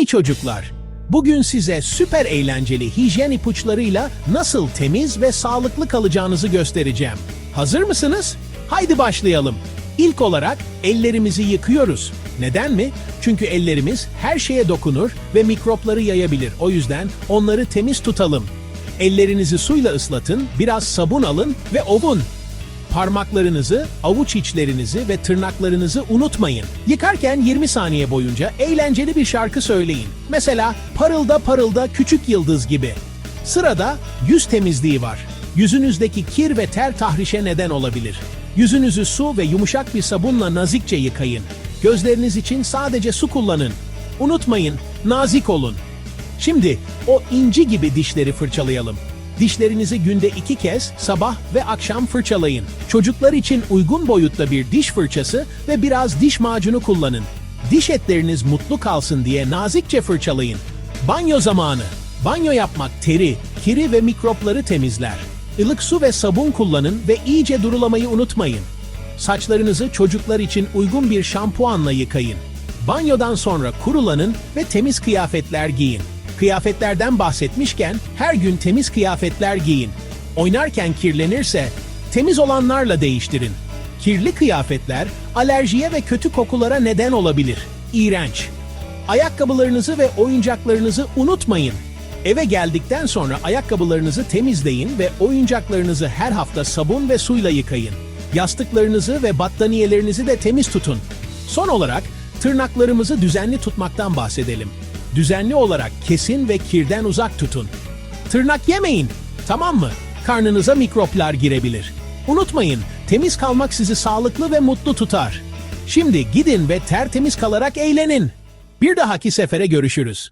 Hey çocuklar! Bugün size süper eğlenceli hijyen ipuçlarıyla nasıl temiz ve sağlıklı kalacağınızı göstereceğim. Hazır mısınız? Haydi başlayalım. İlk olarak ellerimizi yıkıyoruz. Neden mi? Çünkü ellerimiz her şeye dokunur ve mikropları yayabilir. O yüzden onları temiz tutalım. Ellerinizi suyla ıslatın, biraz sabun alın ve ovun. Parmaklarınızı, avuç içlerinizi ve tırnaklarınızı unutmayın. Yıkarken 20 saniye boyunca eğlenceli bir şarkı söyleyin. Mesela parılda parılda küçük yıldız gibi. Sırada yüz temizliği var. Yüzünüzdeki kir ve ter tahrişe neden olabilir. Yüzünüzü su ve yumuşak bir sabunla nazikçe yıkayın. Gözleriniz için sadece su kullanın. Unutmayın, nazik olun. Şimdi o inci gibi dişleri fırçalayalım. Dişlerinizi günde iki kez sabah ve akşam fırçalayın. Çocuklar için uygun boyutta bir diş fırçası ve biraz diş macunu kullanın. Diş etleriniz mutlu kalsın diye nazikçe fırçalayın. Banyo zamanı. Banyo yapmak teri, kiri ve mikropları temizler. Ilık su ve sabun kullanın ve iyice durulamayı unutmayın. Saçlarınızı çocuklar için uygun bir şampuanla yıkayın. Banyodan sonra kurulanın ve temiz kıyafetler giyin. Kıyafetlerden bahsetmişken her gün temiz kıyafetler giyin. Oynarken kirlenirse temiz olanlarla değiştirin. Kirli kıyafetler alerjiye ve kötü kokulara neden olabilir. İğrenç. Ayakkabılarınızı ve oyuncaklarınızı unutmayın. Eve geldikten sonra ayakkabılarınızı temizleyin ve oyuncaklarınızı her hafta sabun ve suyla yıkayın. Yastıklarınızı ve battaniyelerinizi de temiz tutun. Son olarak tırnaklarımızı düzenli tutmaktan bahsedelim. Düzenli olarak kesin ve kirden uzak tutun. Tırnak yemeyin, tamam mı? Karnınıza mikroplar girebilir. Unutmayın, temiz kalmak sizi sağlıklı ve mutlu tutar. Şimdi gidin ve tertemiz kalarak eğlenin. Bir dahaki sefere görüşürüz.